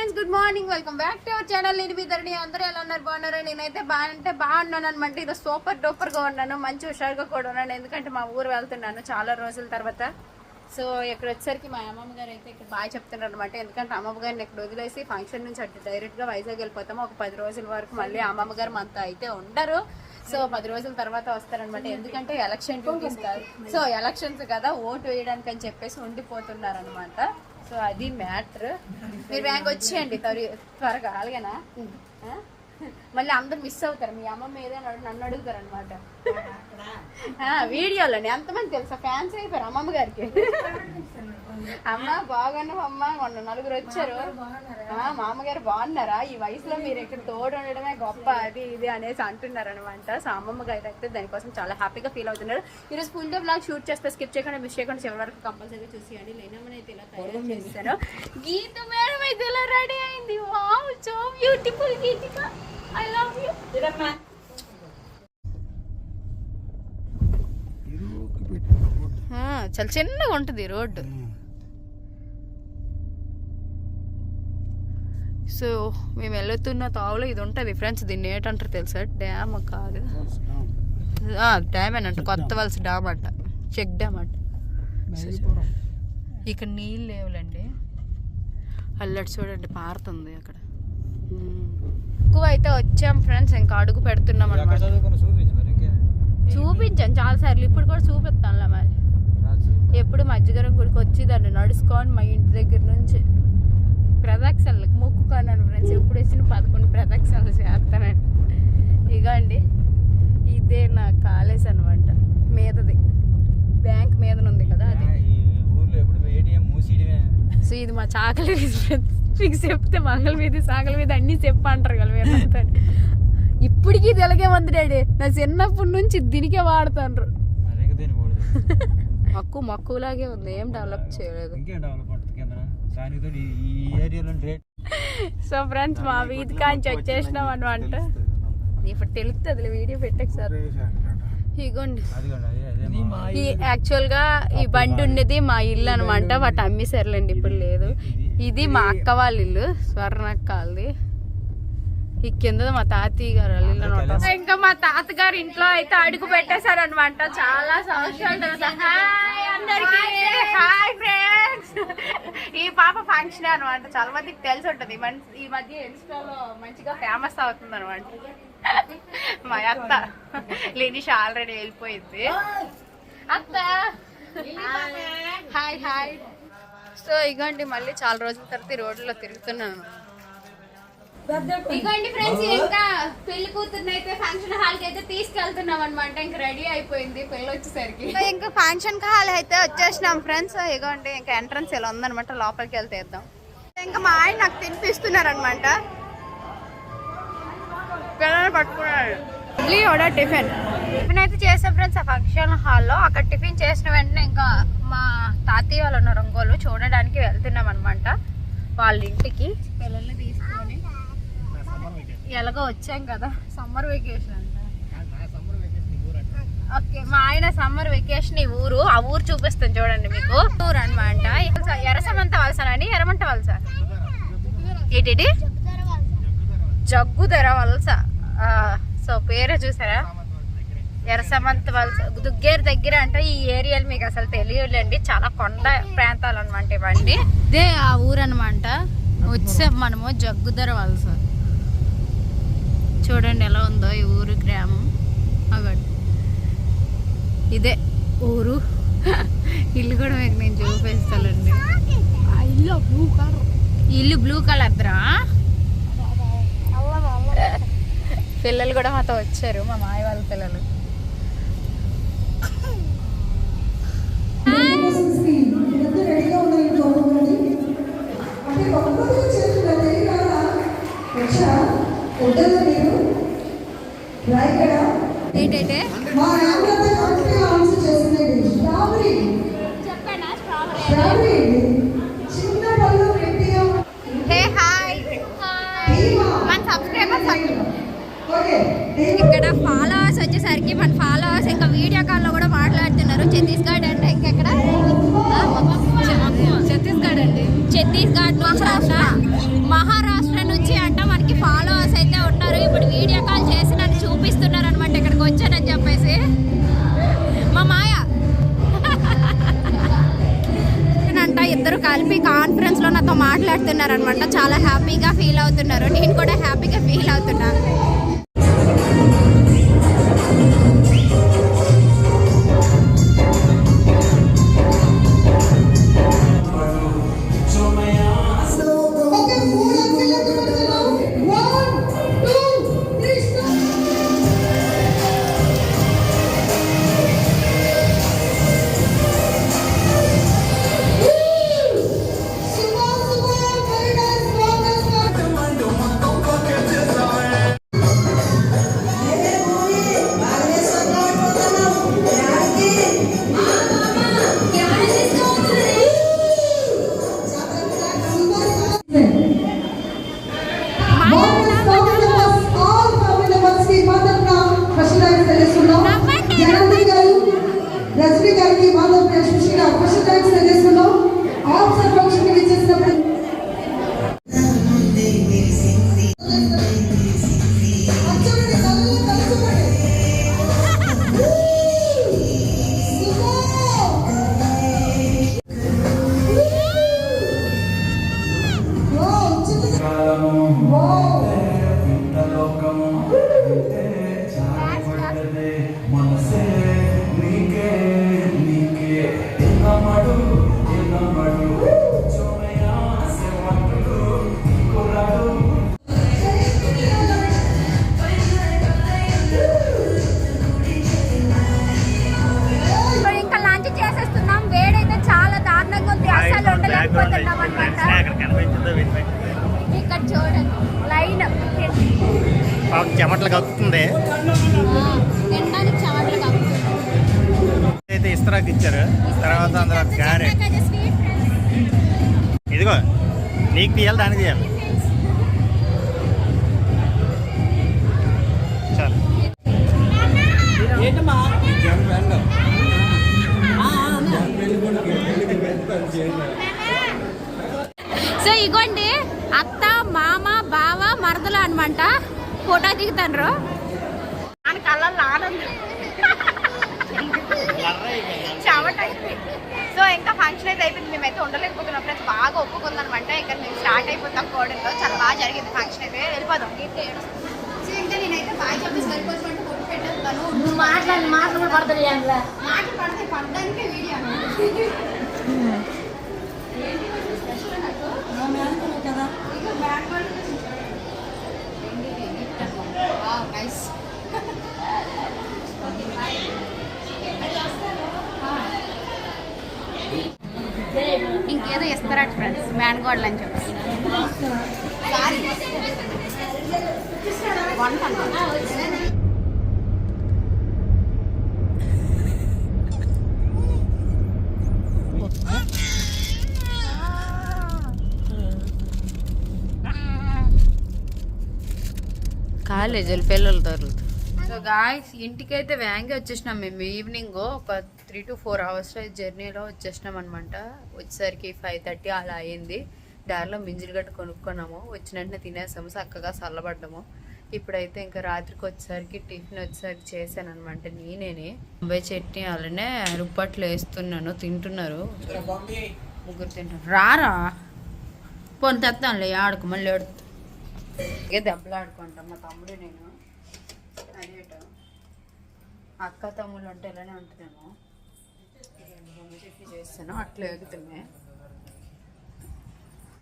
Friends good morning welcome back to our channel నేను మీ ధరణి. అందరూ ఎలా ఉన్నారు? బాగున్నారు? నేనైతే బాగుంటే బాగున్నాను అనమాట ఇది సూపర్ డూపర్గా ఉన్నాను. మంచి హుషారుగా కూడా ఉన్నాను. ఎందుకంటే మా ఊరు వెళ్తున్నాను చాలా రోజుల తర్వాత. సో ఇక్కడ వచ్చేసరికి మా అమ్మమ్మ గారు అయితే ఇక్కడ బాగా చెప్తున్నారు అనమాట ఎందుకంటే అమ్మమ్మ గారిని ఇక్కడ వదిలేసి ఫంక్షన్ నుంచి అటు డైరెక్ట్గా వైజాగ్ వెళ్ళిపోతాము. ఒక పది రోజుల వరకు మళ్ళీ అమ్మమ్మ గారు మనతో అయితే ఉండరు. సో పది రోజుల తర్వాత వస్తారనమాట ఎందుకంటే ఎలక్షన్ డ్యూటీస్ కాదు సో ఎలక్షన్స్ కదా ఓటు వేయడానికి అని చెప్పేసి ఉండిపోతున్నారు అనమాట సో అది మ్యాటర్. మీరు బ్యాంక్ వచ్చేయండి త్వర- త్వరగా అలాగేనా? మళ్ళీ అందరు మిస్ అవుతారు. మీ అమ్మమ్మ ఏదైనా నన్ను అడుగుతారు అనమాట వీడియోలోని. ఎంతమంది తెలుసా? ఫ్యాన్స్ అయిపోయారు అమ్మమ్మ గారికి. అమ్మ బాగున్నావు అమ్మ. మొన్న నలుగురు వచ్చారు. ఆ, మా అమ్మగారు బాగున్నారా? ఈ వయసులో మీరు ఇక్కడ తోడు ఉండడమే గొప్ప. అది ఇది అనేసి అంటున్నారు అనమాట సో అమ్మమ్మ గారు అయితే దానికోసం చాలా హ్యాపీగా ఫీల్ అవుతున్నారు. ఈరోజు ఫుల్ డే బ్లాగ్ షూట్ చేస్తే స్కిప్ చేయకుండా మిస్ చేయకుండా చివరి వరకు కంపల్సరీగా చూసేయండి. లేనమ్మని అయితే ఇలా తయారు చేస్తాను గీత మేడం అయితే ఇలా రెడీ అయింది. Wow so beautiful Geethika. I love you చాలా చిన్నగా ఉంటుంది రోడ్డు. సో మేము వెళ్తున్న తావులో ఇది ఉంటుంది ఫ్రెండ్స్ దీన్ని ఏంటంటారు తెలుసా? డ్యామ్ కాదు. డ్యామ్ అంట కొత్త వలస డ్యామ్ అంట. చెక్ డ్యామ్ అంట. ఇక్కడ నీళ్ళు లేవులండి. అల్లటి చూడండి పారుతుంది అక్కడ. ఎక్కువ అయితే వచ్చాం ఫ్రెండ్స్ ఇంకా అడుగు పెడుతున్నాం అనమాట. చూపించాను చాలా సార్లు. ఇప్పుడు కూడా చూపిస్తానులే మరి. ఎప్పుడు మధ్యగరం గుడికి వచ్చి దాన్ని నడుచుకొని మా ఇంటి దగ్గర నుంచి ప్రదక్షిణలకు మొక్కుకున్నాను ఫ్రెండ్స్. ఎప్పుడు వచ్చిన పదకొండు ప్రదక్షిణలు చేస్తానండి ఇగండి ఇదే నా కాలేజ్ అనమాట మీదది. బ్యాంక్ మీద ఉంది కదా అది. ఊర్లో ఎప్పుడు ఏటీఎం మూసియడమే సో ఇది మా చాకలి friends. మీకు చెప్తే మంగళ వీధి సాగల వీధి అన్నీ చెప్ప అంటారు కదా వీళ్ళంతా ఇప్పటికీ ఇది ఎలాగే ఉంది డాడీ. నా చిన్నప్పటి నుంచి దీనికే వాడుతాండ్రు. మక్కు మక్కువలాగే ఉంది. ఏం డెవలప్ చేయలేదు. సో ఫ్రెండ్స్ మా వీధి కాంచి వచ్చేసినాం అనమాట ఇప్పుడు తెలుస్తుంది వీడియో పెట్టకు సార్. ఇగోండి. ఈ యాక్చువల్గా ఈ బండి ఉన్నది మా ఇల్లు అనమాట వాటి అమ్మేశారులేండి ఇప్పుడు లేదు. ఇది మా అక్క వాళ్ళ ఇల్లు స్వర్ణక్క వాళ్ళది. ఈ కింద మా తాతయ్య గారు వాళ్ళ ఇల్లు అనమాట ఇంకా మా తాతగారు ఇంట్లో అయితే అడుగు పెట్టేశారు అనమాట చాలా సంవత్సరాల తర్వాత. హాయ్ అందరికి. హాయ్ ఫ్రెండ్స్ ఈ పాప ఫంక్షన్ అనమాట చాలా మందికి తెలిసి ఉంటది. మన్- ఈ మధ్య ఇన్స్టాలో మంచిగా ఫేమస్ అవుతుంది అనమాట మా అత్త లినిష్ ఆల్రెడీ వెళ్ళిపోయింది. అత్త! హాయ్ హాయ్ సో ఇగోండి మళ్ళీ చాలా రోజుల తర్వాత రోడ్లో తిరుగుతున్నాను. ఇగోండి ఫ్రెండ్స్ ఇంకా పెళ్ళి కూతుర్ని అయితే ఫంక్షన్ హాల్కి అయితే తీసుకెళ్తున్నాం అనమాట ఇంకా రెడీ అయిపోయింది పెళ్ళి వచ్చేసరికి. ఇంకా ఫంక్షన్ హాల్ అయితే వచ్చేసినాం ఫ్రెండ్స్ ఇగోండి ఇంకా ఎంట్రన్స్ ఇలా ఉందన్నమాట. లోపలికి వెళ్తే ఇద్దాం. ఇంకా మా ఆయన నాకు తినిపిస్తున్నారు అనమాట పిల్లలు పట్టుకున్నాడు. ఇడ్లీ వడ టిఫిన్ టిఫిన్ అయితే చేసాం ఫ్రెండ్స్ ఆ ఫంక్షన్ హాల్లో అక్కడ టిఫిన్ చేసిన వెంటనే ఇంకా మా తాతయ్య వాళ్ళు ఉన్నారు ఒంగోలు చూడడానికి వెళ్తున్నాం అనమాట వాళ్ళ ఇంటికి. పిల్లల్ని తీసుకొని. ఎలాగో వచ్చాం కదా. సమ్మర్ వెకేషన్ అంట. ఓకే మా ఆయన సమ్మర్ వెకేషన్ ఈ ఊరు. ఆ ఊరు చూపిస్తాను చూడండి మీకు. ఊరు అనమాట ఎర్రసమంత వలసనండి ఎర్రమంట వలస. ఏంటి జగ్గుదర వలస. ఆ, సో పేరే చూసారా? ఎర్రసమంత వలస. దుగ్గేరు దగ్గర అంటే ఈ ఏరియాలు మీకు అసలు తెలియలేండి చాలా కొండ ప్రాంతాలు అనమాట ఇవన్నీ. ఇదే ఆ ఊరు అనమాట వచ్చాం మనము జగ్గుదర వలస. చూడండి ఎలా ఉందో ఈ ఊరు గ్రామం. అగండి. ఇదే ఊరు. ఇల్లు కూడా మీకు నేను చూపిస్తానండి. ఇల్లు బ్లూ కలర్ ఇల్లు బ్లూ కలర్ పిల్లలు కూడా మాతో వచ్చారు మా మాయ వాళ్ళ పిల్లలు ఏంటంటే చెప్పానా స్ట్రాబెరీ హే ఇక్కడ ఫాలోవర్స్ వచ్చేసరికి మన ఫాలోవర్స్ ఇంకా వీడియో కాల్లో కూడా మాట్లాడుతున్నారు. ఛత్తీస్గఢ్ అంటే ఇంకెక్కడ? ఛత్తీస్గఢ్ అండి. ఛత్తీస్గఢ్ నుంచి మహారాష్ట్ర నుంచి అంట మనకి ఫాలోవర్స్ అయితే ఉన్నారు. ఇప్పుడు వీడియో కాల్ చేసి నన్ను చూపిస్తున్నారు అనమాట ఇక్కడికి వచ్చానని చెప్పేసి. మా మాయ. ఇద్దరు కలిపి కాన్ఫరెన్స్లో నాతో మాట్లాడుతున్నారు అనమాట చాలా హ్యాపీగా ఫీల్ అవుతున్నారు. నేను కూడా హ్యాపీగా ఫీల్ అవుతున్నాను. అసలు ఉండలేకపోతున్నాం అనమాట ఇక్కడ చూడండి లైన్ చెమటలు కక్కుతుంది. తినడానికి చెమటలు కప్పుతుంది అయితే ఇస్తరాకు ఇచ్చారు. తర్వాత అందులో గారె. ఇదిగో నీకు తీయాలి దానికి తీయాలి. అనమాట ఫోటో దిగుతాండ్రు ఆయన కళ్ళల్లో ఆనందం చెమట అయిపోయింది. సో ఇంకా ఫంక్షన్ అయితే అయిపోయింది. మేమైతే ఉండలేకపోతున్నాం. ఫ్రెండ్స్ బాగా ఒప్పుకుందనమాట. ఇంకా మేము స్టార్ట్ అయిపోతాం కోడల్లో చాలా బాగా జరిగింది ఫంక్షన్ అయితే. వెళ్ళిపోదాం. సో ఇంకా నేనైతే బాగా చెప్పేసి వెళ్ళిపోతున్నట్టు కొట్టు పెట్టేస్తాను. నువ్వు మాట్లాడి మాటలు కూడా పడతాడు అందులో మాటలు పడితే పడడానికే వీడియో కదా. ఇక బ్యాక్ వాళ్ళు వావ్ నైస్ ఇంకేదో ఇస్తారట ఫ్రెండ్స్ మ్యాన్గోడ్లు అని చెప్పి. వంట కాలేజీలు పిల్లలతో సో గాయస్ ఇంటికైతే వ్యాంగే వచ్చేసినాం మేము. ఈవినింగ్ ఒక త్రీ టు ఫోర్ అవర్స్ జర్నీలో వచ్చేసినాం అనమాట వచ్చేసరికి ఫైవ్ థర్టీ అలా అయింది. దారిలో మింజిల్ గట్ట కొనుక్కున్నాము. వచ్చిన వెంటనే తినేసాము. చక్కగా చల్లబడ్డాము. ఇప్పుడైతే ఇంకా రాత్రికి వచ్చేసరికి టిఫిన్ వచ్చేసరికి చేశాను అనమాట నేనేనే. బొంబాయి చట్నీ అలానే రుప్పట్లు వేస్తున్నాను. తింటున్నారు. ముగ్గురు తింటున్నారు. రారా? పోనీ తెస్తానులే ఆడుకు మళ్ళీ ఆడుతూ ఇక దెబ్బలాడుకుంటాం మా తమ్ముడు నేను. అనేట అక్క తమ్ముళ్ళు అంటే ఇలానే ఉంటుందేమో. చెప్పి చేస్తాను అట్లా ఎగుతున్నాయి